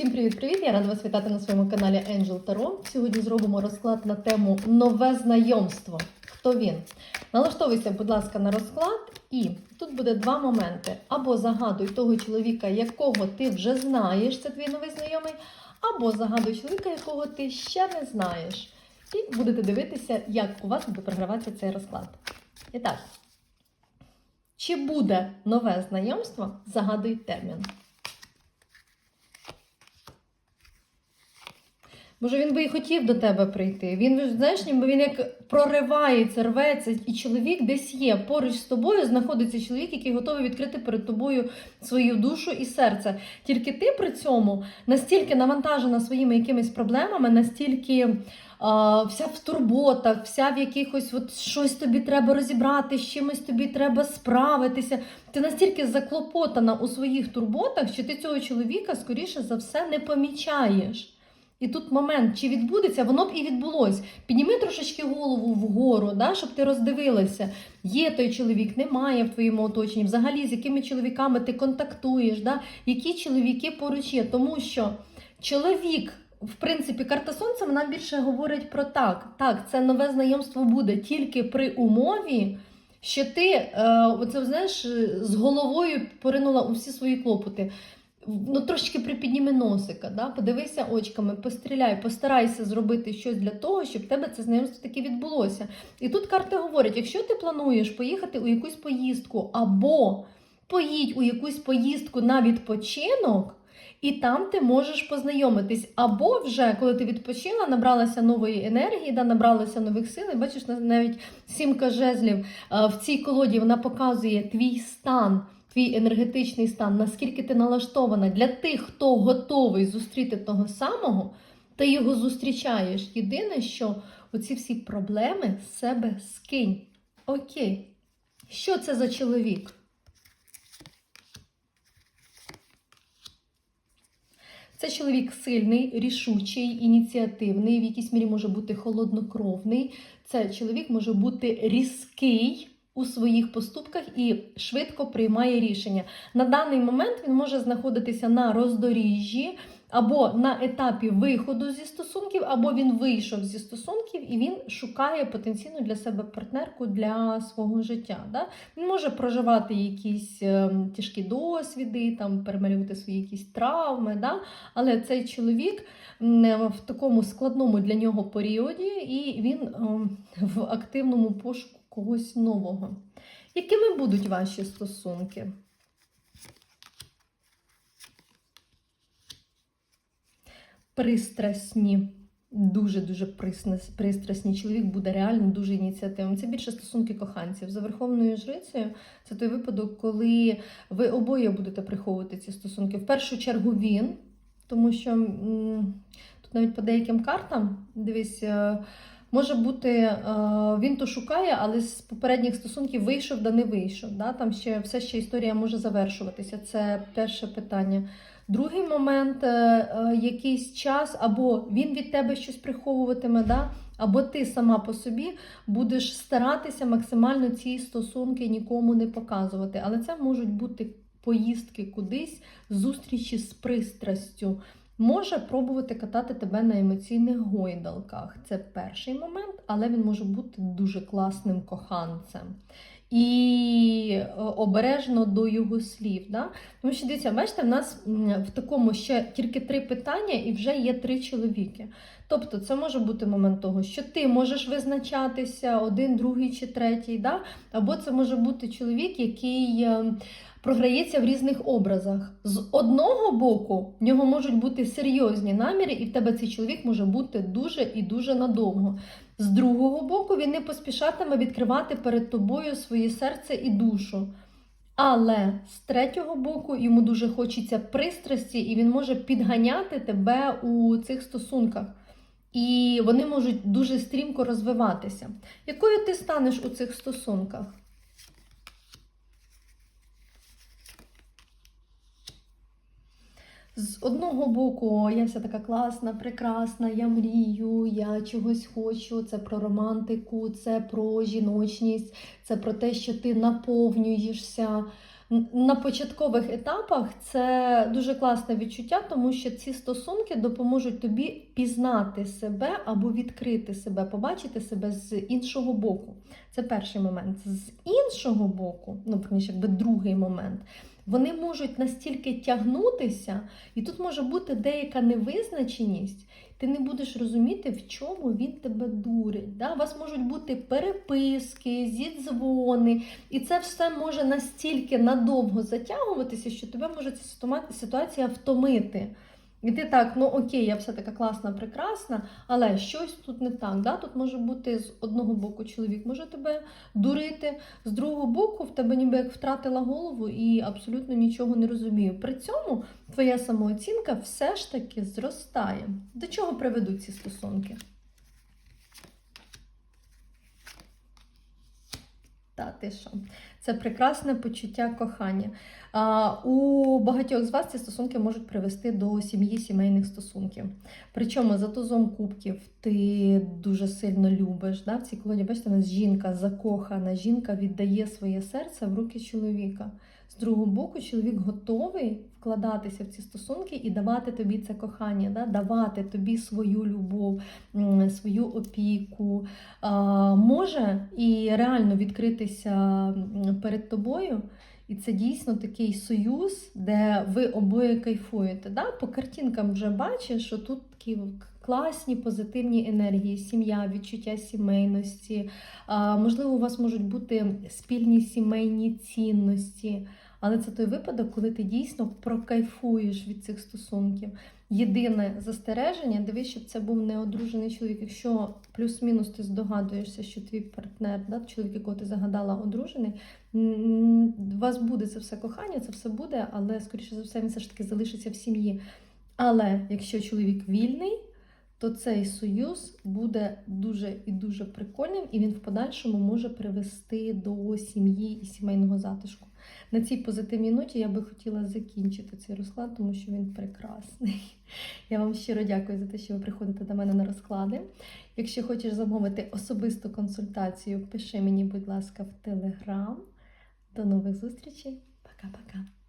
Всім привіт-привіт! Я рада вас вітати на своєму каналі Angel Tarot. Сьогодні зробимо розклад на тему нове знайомство. Хто він? Налаштовуйся, будь ласка, на розклад, і тут буде два моменти: або загадуй того чоловіка, якого ти вже знаєш, це твій новий знайомий, або загадуй чоловіка, якого ти ще не знаєш. І будете дивитися, як у вас буде програватися цей розклад. І так, чи буде нове знайомство? Загадуй термін. Може, він би і хотів до тебе прийти. Він, знаєш, ніби він як проривається, рветься, і чоловік десь є. Поруч з тобою знаходиться чоловік, який готовий відкрити перед тобою свою душу і серце. Тільки ти при цьому настільки навантажена своїми якимись проблемами, настільки вся в турботах, вся в якихось от щось тобі треба розібрати, з чимось тобі треба справитися. Ти настільки заклопотана у своїх турботах, що ти цього чоловіка, скоріше за все, не помічаєш. І тут момент, чи відбудеться, воно б і відбулось. Підніми трошечки голову вгору, да, щоб ти роздивилася, є той чоловік, немає в твоєму оточенні, взагалі з якими чоловіками ти контактуєш, да, які чоловіки поруч є. Тому що чоловік, в принципі, карта сонця вона більше говорить про так. Так, це нове знайомство буде тільки при умові. Що ти е, оце, знаєш, з головою поринула у всі свої клопоти ну, трошки припідніми носика, да? подивися очками, постріляй, постарайся зробити щось для того, щоб в тебе це знайомство таки відбулося. І тут карти говорять: якщо ти плануєш поїхати у якусь поїздку, або поїдь у якусь поїздку на відпочинок. І там ти можеш познайомитись. Або вже, коли ти відпочила, набралася нової енергії, да, набралася нових сил. І бачиш, навіть сімка жезлів в цій колоді вона показує твій стан твій енергетичний стан, наскільки ти налаштована для тих, хто готовий зустріти того самого, ти його зустрічаєш. Єдине, що оці всі проблеми з себе скинь. Окей. Що це за чоловік? Це чоловік сильний, рішучий, ініціативний, в якійсь мірі може бути холоднокровний. Це чоловік може бути різкий у своїх поступках і швидко приймає рішення. На даний момент він може знаходитися на роздоріжжі. Або на етапі виходу зі стосунків, або він вийшов зі стосунків і він шукає потенційну для себе партнерку для свого життя. Да? Він може проживати якісь е, тяжкі досвіди, там перемалювати свої якісь травми. Да? Але цей чоловік е, в такому складному для нього періоді, і він е, в активному пошуку когось нового. Якими будуть ваші стосунки? Пристрасні. Дуже-дуже пристрасні. Чоловік буде реально дуже ініціативним. Це більше стосунки коханців. За Верховною Жрицею це той випадок, коли ви обоє будете приховувати ці стосунки. В першу чергу він, тому що тут навіть по деяким картам, дивись, е, Може бути, е, він то шукає, але з попередніх стосунків вийшов да не вийшов. Да? Там ще все ще історія може завершуватися. Це перше питання. Другий момент, е, е, якийсь час, або він від тебе щось приховуватиме, да? або ти сама по собі будеш старатися максимально ці стосунки нікому не показувати. Але це можуть бути поїздки кудись, зустрічі з пристрастю може пробувати катати тебе на емоційних гойдалках. Це перший момент, але він може бути дуже класним коханцем. І е, обережно до його слів. Да? Тому що дивіться, бачите, в нас в такому ще тільки три питання, і вже є три чоловіки. Тобто, це може бути момент того, що ти можеш визначатися один, другий чи третій, да? або це може бути чоловік, який е, програється в різних образах. З одного боку, в нього можуть бути серйозні наміри, і в тебе цей чоловік може бути дуже і дуже надовго. З другого боку, він не поспішатиме відкривати перед тобою своє серце і душу. Але з третього боку йому дуже хочеться пристрасті, і він може підганяти тебе у цих стосунках. І вони можуть дуже стрімко розвиватися. Якою ти станеш у цих стосунках? З одного боку, я вся така класна, прекрасна, я мрію, я чогось хочу. Це про романтику, це про жіночність, це про те, що ти наповнюєшся На початкових етапах це дуже класне відчуття, тому що ці стосунки допоможуть тобі пізнати себе або відкрити себе, побачити себе з іншого боку. Це перший момент. З іншого боку, ну якби другий момент. Вони можуть настільки тягнутися, і тут може бути деяка невизначеність. Ти не будеш розуміти, в чому він тебе дурить. Да? У вас можуть бути переписки, зідзвони, і це все може настільки надовго затягуватися, що тебе може ця ситуація втомити. І ти так, ну окей, я все така класна, прекрасна, але щось тут не так. Да? Тут може бути з одного боку чоловік може тебе дурити, з другого боку в тебе ніби як втратила голову і абсолютно нічого не розумію. При цьому твоя самооцінка все ж таки зростає. До чого приведуть ці стосунки? Та ти? Це прекрасне почуття кохання. А, у багатьох з вас ці стосунки можуть привести до сім'ї сімейних стосунків. Причому за тузом кубків ти дуже сильно любиш. Да? В цій колоді, бачите, у нас жінка закохана, жінка віддає своє серце в руки чоловіка. З другого боку, чоловік готовий вкладатися в ці стосунки і давати тобі це кохання, да? давати тобі свою любов, свою опіку. А, може і реально відкритися перед тобою. І це дійсно такий союз, де ви обоє кайфуєте. Да? По картинкам вже бачиш, що тут такі класні позитивні енергії, сім'я, відчуття сімейності. Можливо, у вас можуть бути спільні сімейні цінності. Але це той випадок, коли ти дійсно прокайфуєш від цих стосунків. Єдине застереження, дивись, щоб це був неодружений чоловік. Якщо плюс-мінус ти здогадуєшся, що твій партнер, да, чоловік, якого ти загадала, одружений, у вас буде це все кохання, це все буде, але скоріше за все він все ж таки залишиться в сім'ї. Але якщо чоловік вільний, то цей союз буде дуже і дуже прикольним, і він в подальшому може привести до сім'ї і сімейного затишку. На цій позитивній ноті я би хотіла закінчити цей розклад, тому що він прекрасний. Я вам щиро дякую за те, що ви приходите до мене на розклади. Якщо хочеш замовити особисту консультацію, пиши мені, будь ласка, в Телеграм. До нових зустрічей. Пока-пока.